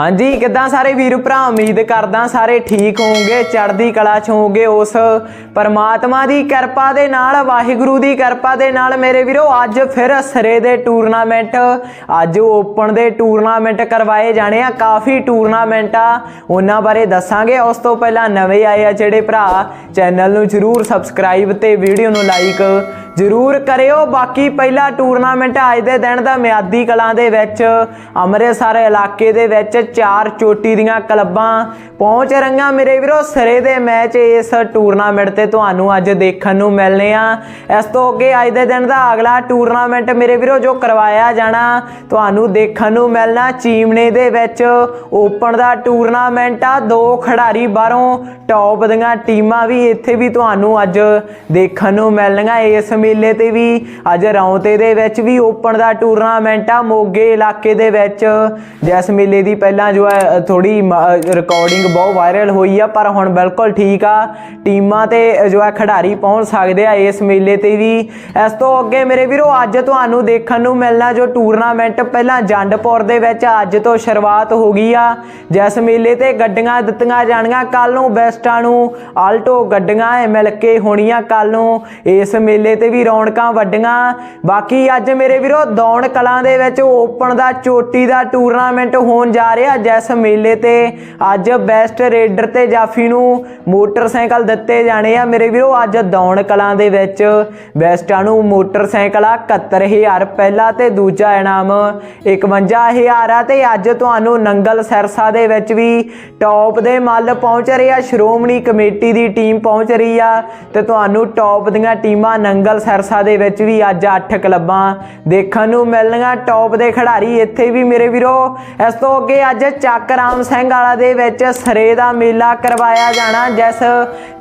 ਹਾਂਜੀ, ਕਿੱਦਾਂ ਸਾਰੇ ਵੀਰ ਭਰਾ? ਉਮੀਦ ਕਰਦਾ ਸਾਰੇ ਠੀਕ ਹੋਵੋਗੇ, ਚੜ੍ਹਦੀ ਕਲਾ ਚ ਹੋਵੋਗੇ, ਉਸ ਪਰਮਾਤਮਾ ਦੀ ਕਿਰਪਾ ਦੇ ਨਾਲ, ਵਾਹਿਗੁਰੂ ਦੀ ਕਿਰਪਾ ਦੇ ਨਾਲ ਮੇਰੇ ਵੀਰੋ, ਅੱਜ ਫਿਰ ਸਿਰੇ ਦੇ ਟੂਰਨਾਮੈਂਟ ਅੱਜ ਓਪਨ ਦੇ ਟੂਰਨਾਮੈਂਟ ਕਰਵਾਏ ਜਾਣੇ ਆ, ਕਾਫੀ ਟੂਰਨਾਮੈਂਟ ਆ, ਉਹਨਾਂ ਬਾਰੇ ਦੱਸਾਂਗੇ। ਉਸ ਤੋਂ ਪਹਿਲਾਂ ਨਵੇਂ ਆਏ ਆ ਜਿਹੜੇ ਭਰਾ, ਚੈਨਲ ਨੂੰ ਜਰੂਰ ਸਬਸਕ੍ਰਾਈਬ ਤੇ ਵੀਡੀਓ ਨੂੰ ਲਾਈਕ ਜ਼ਰੂਰ ਕਰਿਓ। ਬਾਕੀ ਪਹਿਲਾ ਟੂਰਨਾਮੈਂਟ ਅੱਜ ਦੇ ਦਿਨ ਦਾ ਮਿਆਦੀ ਕਲਾਂ ਦੇ ਵਿੱਚ, ਅੰਮ੍ਰਿਤਸਰ ਇਲਾਕੇ ਦੇ ਵਿੱਚ ਚਾਰ ਚੋਟੀ ਦੀਆਂ ਕਲੱਬਾਂ ਪਹੁੰਚ ਰਹੀਆਂ ਮੇਰੇ ਵੀਰੋ ਸਿਰੇ ਦੇ ਮੈਚ ਇਸ ਟੂਰਨਾਮੈਂਟ ਤੇ ਤੁਹਾਨੂੰ ਅੱਜ ਦੇਖਣ ਨੂੰ ਮਿਲਨੇ ਆ। ਇਸ ਤੋਂ ਅੱਗੇ ਅੱਜ ਦੇ ਦਿਨ ਦਾ ਅਗਲਾ ਟੂਰਨਾਮੈਂਟ ਮੇਰੇ ਵੀਰੋ ਜੋ ਕਰਵਾਇਆ ਜਾਣਾ, ਤੁਹਾਨੂੰ ਦੇਖਣ ਨੂੰ ਮਿਲਣਾ ਚੀਮਨੇ ਦੇ ਵਿੱਚ। ਓਪਨ ਦਾ ਟੂਰਨਾਮੈਂਟ ਆ, ਦੋ ਖਿਡਾਰੀ ਬਾਹਰੋਂ ਟੌਪ ਦੀਆਂ ਟੀਮਾਂ ਵੀ ਇੱਥੇ ਵੀ ਤੁਹਾਨੂੰ ਅੱਜ ਦੇਖਣ ਨੂੰ ਮਿਲਣਗੀਆਂ। ਇਸ ਮੇਲੇ ਤੇ ਵੀ, ਅੱਜ ਰੌਂਤੇ ਦੇ ਵਿੱਚ ਵੀ ਓਪਨ ਦਾ ਟੂਰਨਾਮੈਂਟ ਆ, ਮੋਗੇ ਇਲਾਕੇ ਦੇ ਵਿੱਚ। ਜਿਸ ਮੇਲੇ ਦੀ ਪਹਿਲੀ ਪਹਿਲਾਂ ਜੋ ਹੈ ਥੋੜੀ ਰਿਕਾਰਡਿੰਗ ਬਹੁਤ ਵਾਇਰਲ ਹੋਈ ਆ, ਪਰ ਹੁਣ ਬਿਲਕੁਲ ਠੀਕ ਆ। ਟੀਮਾਂ ਤੇ ਜੋ ਹੈ, ਖਿਡਾਰੀ ਪਹੁੰਚ ਸਕਦੇ ਆ ਇਸ ਮੇਲੇ ਤੇ ਵੀ। ਇਸ ਤੋਂ ਅੱਗੇ ਮੇਰੇ ਵੀਰੋ, ਅੱਜ ਤੁਹਾਨੂੰ ਦੇਖਣ ਨੂੰ ਮਿਲਣਾ ਜੋ ਟੂਰਨਾਮੈਂਟ ਪਹਿਲਾਂ ਜੰਡਪੁਰ ਦੇ ਵਿੱਚ ਅੱਜ ਤੋਂ ਸ਼ੁਰੂਆਤ ਹੋ ਗਈ ਆ। ਜਿਸ ਮੇਲੇ ਤੇ ਗੱਡੀਆਂ ਦਿੱਤੀਆਂ ਜਾਣੀਆਂ ਕੱਲ ਨੂੰ ਬੈਸਟਾਂ ਨੂੰ ਆਲਟੋ ਗੱਡੀਆਂ ਇਹ ਮਿਲ ਕੇ ਹੋਣੀਆਂ ਕੱਲ ਨੂੰ। ਇਸ ਮੇਲੇ ਤੇ ਵੀ ਰੌਣਕਾਂ ਵੱਡੀਆਂ। ਬਾਕੀ ਅੱਜ ਮੇਰੇ ਵੀਰੋ, ਦੌਣ ਕਲਾਂ ਦੇ ਵਿੱਚ ਓਪਨ ਦਾ, ਚੋਟੀ ਦਾ ਟੂਰਨਾਮੈਂਟ ਹੋਣ ਜਾ ਰਿਹਾ। ਜਿਸ ਮੇਲੇ ਤੇ ਅੱਜ ਬੈਸਟ ਰੇਡਰ ਤੇ ਜਾਫੀ ਨੂੰ ਮੋਟਰਸਾਈਕਲ ਦਿੱਤੇ ਜਾਣੇ ਆ। ਮੇਰੇ ਵੀਰੋ, ਅੱਜ ਦੌਣ ਕਲਾਂ ਦੇ ਵਿੱਚ ਬੈਸਟਾਂ ਨੂੰ ਮੋਟਰਸਾਈਕਲ ਆ 71000 ਪਹਿਲਾ ਤੇ ਦੂਜਾ ਇਨਾਮ 51000 ਆ। ਤੇ ਅੱਜ ਤੁਹਾਨੂੰ ਨੰਗਲ ਸਿਰਸਾ ਦੇ ਵਿੱਚ ਵੀ ਟੌਪ ਦੇ ਮੱਲ ਪਹੁੰਚ ਰਹੇ ਆ। ਸ਼੍ਰੋਮਣੀ ਕਮੇਟੀ ਦੀ ਟੀਮ ਪਹੁੰਚ ਰਹੀ ਆ ਤੇ ਤੁਹਾਨੂੰ ਟੌਪ ਦੀਆਂ ਟੀਮਾਂ ਨੰਗਲ ਸਿਰਸਾ ਦੇ ਵਿੱਚ ਵੀ ਅੱਜ 8 ਕਲੱਬਾਂ ਦੇਖਣ ਨੂੰ ਮਿਲਣਗੀਆਂ ਟੌਪ ਦੇ ਖਿਡਾਰੀ ਇੱਥੇ ਵੀ ਮੇਰੇ ਵੀਰੋ, ਇਸ ਤੋਂ ਅੱਗੇ ਅੱਜ ਚੱਕ ਰਾਮ ਸਿੰਘ ਵਾਲਾ ਦੇ ਵਿੱਚ ਸਰੇ ਦਾ ਮੇਲਾ ਕਰਵਾਇਆ ਜਾਣਾ, ਜਿਸ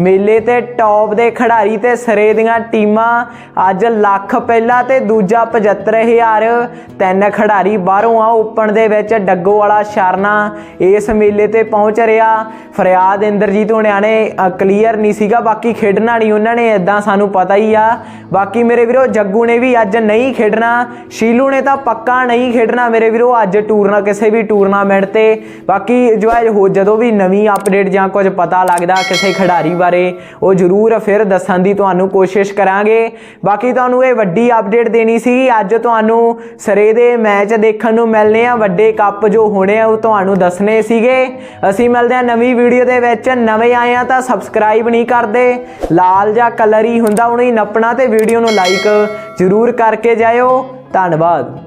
ਮੇਲੇ ਤੇ ਟੌਪ ਦੇ ਖਿਡਾਰੀ ਤੇ ਸਰੇ ਦੀਆਂ ਟੀਮਾਂ ਅੱਜ ਲੱਖ ਪਹਿਲਾ ਤੇ ਦੂਜਾ 75000 ਤਿੰਨ ਖਿਡਾਰੀ ਬਾਹਰੋਂ ਆ, ਓਪਨ ਦੇ ਵਿੱਚ ਡੱਗੋ ਵਾਲਾ ਸ਼ਰਨਾ ਇਸ ਮੇਲੇ ਤੇ ਪਹੁੰਚ ਰਿਹਾ। ਫਰਿਆਦ ਇੰਦਰਜੀਤ ਹੋਣਿਆ ਨੇ ਕਲੀਅਰ ਨਹੀਂ ਸੀਗਾ, ਬਾਕੀ ਖੇਡਣਾ ਨਹੀਂ ਉਹਨਾਂ ਨੇ ਇਦਾਂ ਸਾਨੂੰ ਪਤਾ ਹੀ ਆ। ਬਾਕੀ ਮੇਰੇ ਵੀਰੋ, ਜੱਗੂ ਨੇ ਵੀ ਅੱਜ ਨਹੀਂ ਖੇਡਣਾ, ਸ਼ੀਲੂ ਨੇ ਤਾਂ ਪੱਕਾ ਨਹੀਂ ਖੇਡਣਾ। ਮੇਰੇ ਵੀਰੋ, ਅੱਜ ਟੂਰਨਾ, ਕਿਸੇ ਵੀ ਟੂਰਨਾਮੈਂਟ ਤੇ। ਬਾਕੀ ਜੋ ਹੈ ਹੋ ਜਦੋਂ ਵੀ ਨਵੀਂ ਅਪਡੇਟ ਜਾਂ ਕੁਝ ਪਤਾ ਲੱਗਦਾ ਕਿਸੇ ਖਿਡਾਰੀ ਬਾਰੇ, ਉਹ ਜ਼ਰੂਰ ਫਿਰ ਦੱਸਣ ਦੀ ਤੁਹਾਨੂੰ ਕੋਸ਼ਿਸ਼ ਕਰਾਂਗੇ। ਬਾਕੀ ਤੁਹਾਨੂੰ ਇਹ ਵੱਡੀ ਅਪਡੇਟ ਦੇਣੀ ਸੀ, ਅੱਜ ਤੁਹਾਨੂੰ ਸਰੇ ਦੇ ਮੈਚ ਦੇਖਣ ਨੂੰ ਮਿਲਨੇ ਆ। ਵੱਡੇ ਕੱਪ ਜੋ ਹੋਣੇ ਆ, ਉਹ ਤੁਹਾਨੂੰ ਦੱਸਣੇ ਸੀਗੇ। ਅਸੀਂ ਮਿਲਦੇ ਆ ਨਵੀਂ ਵੀਡੀਓ ਦੇ ਵਿੱਚ। ਨਵੇਂ ਆਏ ਆ ਤਾਂ ਸਬਸਕ੍ਰਾਈਬ ਨਹੀਂ ਕਰਦੇ। ਲਾਲ ਜਾਂ ਕਲਰ ਹੀ ਹੁੰਦਾ, ਉਹਨੂੰ ਹੀ ਨੱਪਣਾ ਤੇ ਵੀਡੀਓ ਨੂੰ ਲਾਈਕ ਜ਼ਰੂਰ ਕਰਕੇ ਜਾਇਓ। ਧੰਨਵਾਦ।